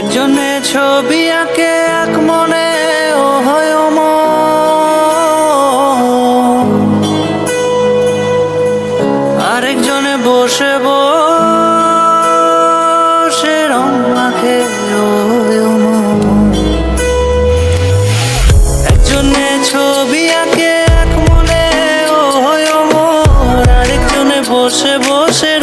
একজনে ছবি আঁকে, এক মনে, ও হয়। আরেকজনে বসে বসে রং ছবি আঁকে, এক মনে আরেকজনে বসে বসে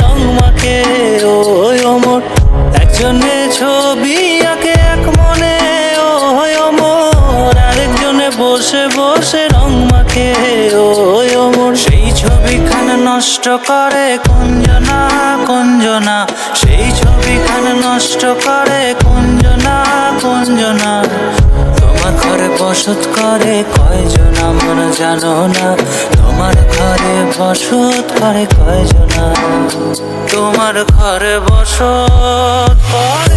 বসে বসে রং মাখে ও হয় অমর। সেই ছবিখানে নষ্ট করে কুঞ্জনা কুঞ্জনা। সেই ছবিখানে নষ্ট করে কুঞ্জনা কুঞ্জনা। তোমার ঘরে বসত করে কয়জন আমার জানো না। তোমার ঘরে বসত করে কয়জনা। তোমার ঘরে বসত করে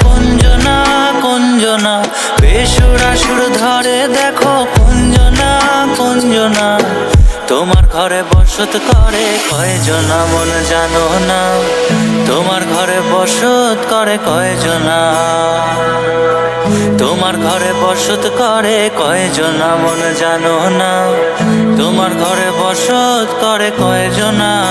কুঞ্জনা কুঞ্জনা, বেসুরা সুর ধরে দেখো কুঞ্জনা কুঞ্জনা। তোমার ঘরে বসত করে কয়জনা মন জানো না। তোমার ঘরে বসত করে কয়জনা। তোমার ঘরে বসত করে কয়জনা মন জানো না। তোমার ঘরে বসত করে কয়জনা।